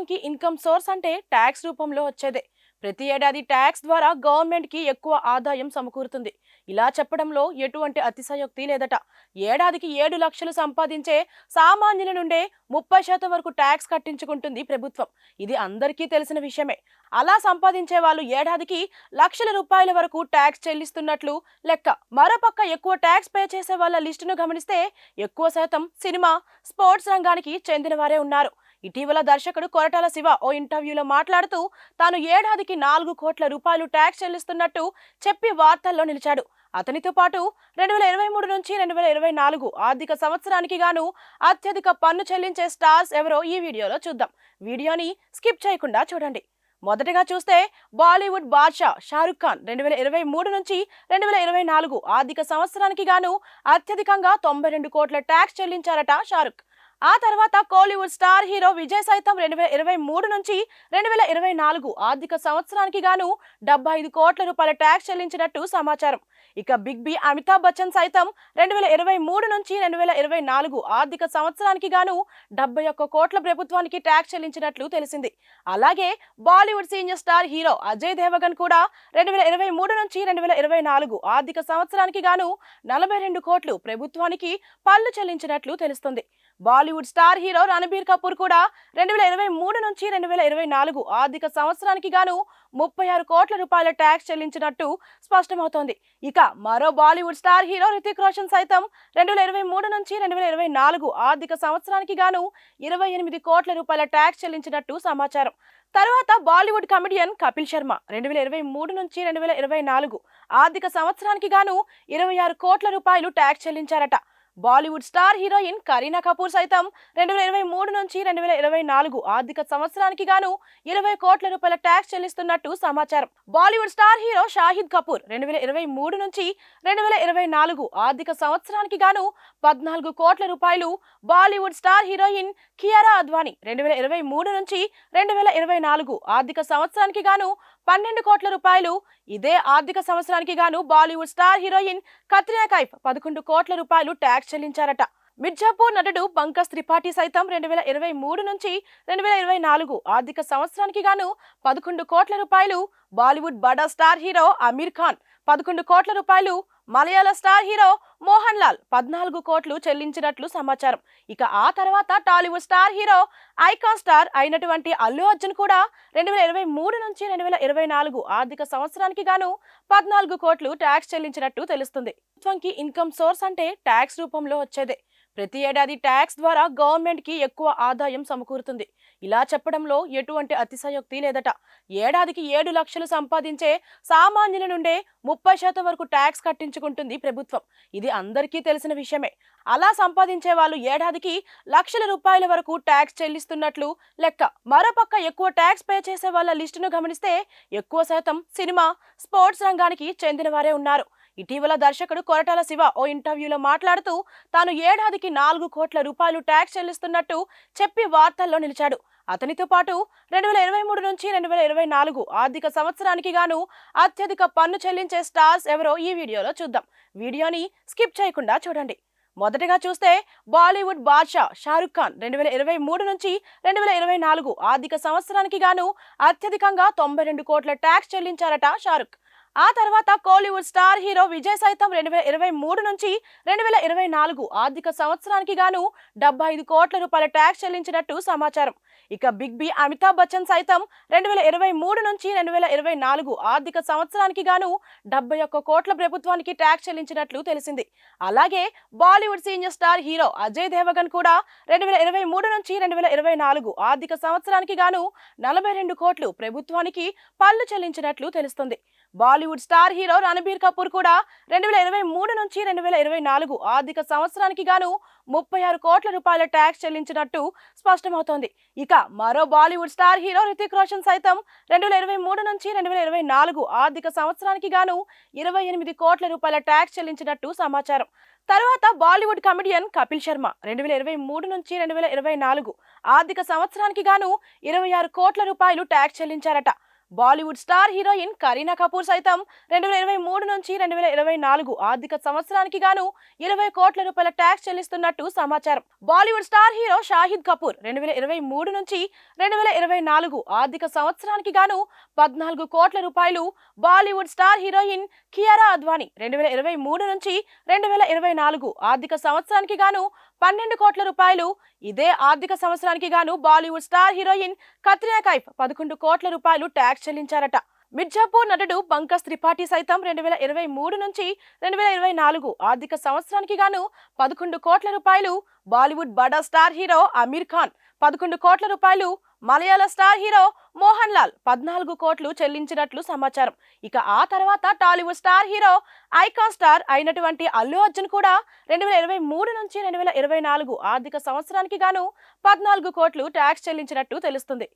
ప్రభుత్వంకి income source అంటే tax రూపంలో వచ్చేదే. ప్రతి ఏడాది ట్యాక్స్ ద్వారా గవర్నమెంట్కి ఎక్కువ ఆదాయం సమకూరుతుంది. ఇలా చెప్పడంలో ఎటువంటి అతిశయోక్తి లేదట. ఏడాదికి ఏడు లక్షలు సంపాదించే సామాన్యుల నుండే ముప్పై శాతం వరకు ట్యాక్స్ కట్టించుకుంటుంది ప్రభుత్వం. ఇది అందరికీ తెలిసిన విషయమే. అలా సంపాదించే వాళ్ళు ఏడాదికి లక్షల రూపాయల వరకు ట్యాక్స్ చెల్లిస్తున్నట్లు లెక్క. మరోపక్క ఎక్కువ ట్యాక్స్ పే చేసే వాళ్ళ లిస్టును గమనిస్తే ఎక్కువ శాతం సినిమా స్పోర్ట్స్ రంగానికి చెందిన వారే ఉన్నారు. ఇటీవల దర్శకుడు కొరటాల శివ ఓ ఇంటర్వ్యూలో మాట్లాడుతూ తాను ఏడాదికి నాలుగు కోట్ల రూపాయలు ట్యాక్స్ చెల్లిస్తున్నట్టు చెప్పి వార్తల్లో నిలిచాడు. అతనితో పాటు రెండు వేల ఇరవై మూడు నుంచి రెండు వేల ఇరవై నాలుగు ఆర్థిక సంవత్సరానికి గాను అత్యధిక పన్ను చెల్లించే స్టార్స్ ఎవరో ఈ వీడియోలో చూద్దాం. వీడియోని స్కిప్ చేయకుండా చూడండి. మొదటగా చూస్తే బాలీవుడ్ బాద్షా షారుఖ్ ఖాన్ రెండు వేల ఇరవై మూడు నుంచి రెండు వేల ఇరవై నాలుగు ఆర్థిక సంవత్సరానికి గాను అత్యధికంగా తొంభై రెండు కోట్ల ట్యాక్స్ చెల్లించారట షారుఖ్. ఆ తర్వాత కోలీవుడ్ స్టార్ హీరో విజయ్ సైతం రెండు వేల ఇరవై మూడు నుంచి రెండు వేల ఇరవై నాలుగు ఆర్థిక సంవత్సరానికి గాను డెబ్బై ఐదు కోట్ల రూపాయల ట్యాక్స్ చెల్లించినట్టు సమాచారం. ఇక బిగ్ బి అమితాబ్ బచ్చన్ సైతం రెండు వేల ఇరవై మూడు నుంచి రెండు వేల ఇరవై నాలుగు ఆర్థిక సంవత్సరానికి గాను డెబ్బై ఒక్క కోట్ల ప్రభుత్వానికి ట్యాక్స్ చెల్లించినట్లు తెలిసింది. అలాగే Bollywood senior star hero Ajay Devgan కూడా రెండు వేల ఇరవై మూడు నుంచి రెండు వేల ఇరవై నాలుగు ఆర్థిక సంవత్సరానికి గాను నలభై రెండు కోట్లు ప్రభుత్వానికి పన్ను చెల్లించినట్లు తెలుస్తుంది. బాలీవుడ్ స్టార్ హీరో రణబీర్ కపూర్ కూడా రెండు వేల ఇరవై మూడు నుంచి రెండు వేల ఇరవై నాలుగు ఆర్థిక సంవత్సరానికి గాను ముప్పై ఆరు కోట్ల రూపాయల ట్యాక్స్ చెల్లించినట్టు స్పష్టమవుతోంది. ఇక మరో బాలీవుడ్ స్టార్ హీరో రితిక్ రోషన్ సైతం రెండు వేల ఇరవై మూడు నుంచి రెండు వేల ఇరవై నాలుగు ఆర్థిక సంవత్సరానికి గాను ఇరవై ఎనిమిది కోట్ల రూపాయల ట్యాక్స్ చెల్లించినట్టు సమాచారం. తరువాత బాలీవుడ్ కమెడియన్ కపిల్ శర్మ రెండు వేల ఇరవై మూడు నుంచి రెండు వేల ఇరవై నాలుగు ఆర్థిక సంవత్సరానికి గాను ఇరవై ఆరు కోట్ల రూపాయలు ట్యాక్స్ చెల్లించారట. బాలీవుడ్ స్టార్ హీరోయిన్ కరీనా కపూర్ సైతం రెండు వేల ఇరవై మూడు నుంచి రెండు వేల ఇరవై నాలుగు ఆర్థిక సంవత్సరానికి గాను ఇరవై కోట్ల రూపాయల ట్యాక్స్ చెల్లిస్తున్నట్టు సమాచారం. బాలీవుడ్ స్టార్ హీరో షాహిద్ కపూర్ రెండు వేల ఇరవై మూడు నుంచి రెండు వేల ఇరవై నాలుగు ఆర్థిక సంవత్సరానికి గాను పద్నాలుగు కోట్ల రూపాయలు బాలీవుడ్ స్టార్ హీరోయిన్ కియారా అద్వానీ రెండు వేల ఇరవై మూడు నుంచి రెండు వేల ఇరవై నాలుగు ఆర్థిక సంవత్సరానికి గాను పన్నెండు కోట్ల రూపాయలు ఇదే ఆర్థిక సంవత్సరానికి గాను బాలీవుడ్ స్టార్ హీరోయిన్ కత్రినా కైఫ్ పదకొండు కోట్ల రూపాయలు ట్యాక్స్ చెల్లించారట మిర్జాపూర్ నటుడు పంకజ్ త్రిపాఠి సైతం రెండు వేల ఇరవై మూడు నుంచి రెండు వేల ఇరవై నాలుగు ఆర్థిక సంవత్సరానికి గాను పదకొండు కోట్ల రూపాయలు బాలీవుడ్ బడా స్టార్ హీరో అమీర్ ఖాన్ పదకొండు కోట్ల రూపాయలు మలయాళ స్టార్ హీరో మోహన్ లాల్ పద్నాలుగు కోట్లు చెల్లించినట్లు సమాచారం. ఇక ఆ తర్వాత Tollywood star hero icon star అయినటువంటి అల్లు అర్జున్ కూడా రెండు వేల ఇరవై మూడు నుంచి రెండు వేల ఇరవై నాలుగు ఆర్థిక సంవత్సరానికి గాను పద్నాలుగు కోట్లు ట్యాక్స్ చెల్లించినట్టు తెలుస్తుంది. ప్రభుత్వంకి ఇన్కమ్ సోర్స్ అంటే ట్యాక్స్ రూపంలో వచ్చేదే. ప్రతి ఏడాది ట్యాక్స్ ద్వారా గవర్నమెంట్కి ఎక్కువ ఆదాయం సమకూరుతుంది. ఇలా చెప్పడంలో ఎటువంటి అతిశయోక్తి లేదట. ఏడాదికి ఏడు లక్షలు సంపాదించే సామాన్యుల నుండే ముప్పై శాతం వరకు ట్యాక్స్ కట్టించుకుంటుంది ప్రభుత్వం. ఇది అందరికీ తెలిసిన విషయమే. అలా సంపాదించే వాళ్ళు ఏడాదికి లక్షల రూపాయల వరకు ట్యాక్స్ చెల్లిస్తున్నట్లు లెక్క. మరోపక్క ఎక్కువ ట్యాక్స్ పే చేసే వాళ్ళ లిస్టును గమనిస్తే ఎక్కువ శాతం సినిమా స్పోర్ట్స్ రంగానికి చెందిన వారే ఉన్నారు. ఇటీవల దర్శకుడు కొరటాల శివ ఓ ఇంటర్వ్యూలో మాట్లాడుతూ తాను ఏడాదికి నాలుగు కోట్ల రూపాయలు ట్యాక్స్ చెల్లిస్తున్నట్టు చెప్పి వార్తల్లో నిలిచాడు. అతనితో పాటు రెండు వేల ఇరవై మూడు నుంచి రెండు వేల ఇరవై నాలుగు ఆర్థిక సంవత్సరానికి గాను అత్యధిక పన్ను చెల్లించే స్టార్స్ ఎవరో ఈ వీడియోలో చూద్దాం. వీడియోని స్కిప్ చేయకుండా చూడండి. మొదటగా చూస్తే బాలీవుడ్ బాద్షా షారుఖ్ ఖాన్ రెండు వేల ఇరవై మూడు నుంచి రెండు వేల ఇరవై నాలుగు ఆర్థిక సంవత్సరానికి గాను అత్యధికంగా తొంభై రెండు కోట్ల ట్యాక్స్ చెల్లించారట షారుఖ్. ఆ తర్వాత కోలీవుడ్ స్టార్ హీరో విజయ్ సైతం రెండు వేల ఇరవై మూడు నుంచి రెండు వేల ఇరవై నాలుగు ఆర్థిక సంవత్సరానికి గాను డెబ్బై ఐదు కోట్ల రూపాయల ట్యాక్స్ చెల్లించినట్టు సమాచారం. ఇక బిగ్ బి అమితాబ్ బచ్చన్ సైతం రెండు వేల ఇరవై మూడు నుంచి రెండు వేల ఇరవై నాలుగు ఆర్థిక సంవత్సరానికి గాను డెబ్బై ఒక్క కోట్ల ప్రభుత్వానికి ట్యాక్స్ చెల్లించినట్లు తెలిసింది. అలాగే Bollywood senior star hero Ajay Devgan కూడా రెండు వేల ఇరవై మూడు నుంచి రెండు వేల ఇరవై నాలుగు ఆర్థిక సంవత్సరానికి గాను నలభై రెండు కోట్లు ప్రభుత్వానికి పన్ను చెల్లించినట్లు తెలుస్తుంది. బాలీవుడ్ స్టార్ హీరో రణబీర్ కపూర్ కూడా రెండు వేల ఇరవై మూడు నుంచి రెండు వేల ఇరవై నాలుగు ఆర్థిక సంవత్సరానికి గాను ముప్పై ఆరు కోట్ల రూపాయల ట్యాక్స్ చెల్లించినట్టు స్పష్టమవుతోంది. ఇక మరో బాలీవుడ్ స్టార్ హీరో రితిక్ రోషన్ సైతం రెండు వేల ఇరవై మూడు నుంచి రెండు వేల ఇరవై నాలుగు ఆర్థిక సంవత్సరానికి గాను ఇరవై ఎనిమిది కోట్ల రూపాయల ట్యాక్స్ చెల్లించినట్టు సమాచారం. తర్వాత బాలీవుడ్ కమెడియన్ కపిల్ శర్మ రెండు వేల ఇరవై మూడు నుంచి రెండు వేల ఇరవై నాలుగు ఆర్థిక సంవత్సరానికి గాను ఇరవై ఆరు కోట్ల రూపాయలు ట్యాక్స్ చెల్లించారట. బాలీవుడ్ స్టార్ హీరోయిన్ కరీనా కపూర్ సైతం రెండు వేల ఇరవై మూడు నుంచి రెండు వేల ఇరవై నాలుగు ఆర్థిక సంవత్సరానికి గాను ఇరవై కోట్ల రూపాయల ట్యాక్స్ చెల్లిస్తున్నట్టు సమాచారం. బాలీవుడ్ స్టార్ హీరో షాహిద్ కపూర్ రెండు వేల ఇరవై మూడు నుంచి రెండు వేల ఇరవై నాలుగు ఆర్థిక సంవత్సరానికి గాను పద్నాలుగు కోట్ల రూపాయలు బాలీవుడ్ స్టార్ హీరోయిన్ కియారా అద్వానీ రెండు వేల ఇరవై మూడు నుంచి రెండు వేల ఇరవై నాలుగు ఆర్థిక సంవత్సరానికి గాను పన్నెండు కోట్ల రూపాయలు ఇదే ఆర్థిక సంవత్సరానికి గాను బాలీవుడ్ స్టార్ హీరోయిన్ కత్రినా కైఫ్ పదకొండు కోట్ల రూపాయలు ట్యాక్స్ చెల్లించారట మిర్జాపూర్ నటుడు పంకజ్ త్రిపాఠి సైతం రెండు వేల ఇరవై మూడు నుంచి రెండు వేల ఇరవై నాలుగు ఆర్థిక సంవత్సరానికి గాను పదకొండు కోట్ల రూపాయలు బాలీవుడ్ బడా స్టార్ హీరో అమీర్ ఖాన్ పదకొండు కోట్ల రూపాయలు మలయాళ స్టార్ హీరో మోహన్ లాల్ పద్నాలుగు కోట్లు చెల్లించినట్లు సమాచారం. ఇక ఆ తర్వాత Tollywood star hero icon star అయినటువంటి అల్లు అర్జున్ కూడా రెండు వేల ఇరవై మూడు నుంచి రెండు వేల ఇరవై నాలుగు ఆర్థిక సంవత్సరానికి గాను పద్నాలుగు కోట్లు ట్యాక్స్ చెల్లించినట్టు తెలుస్తుంది.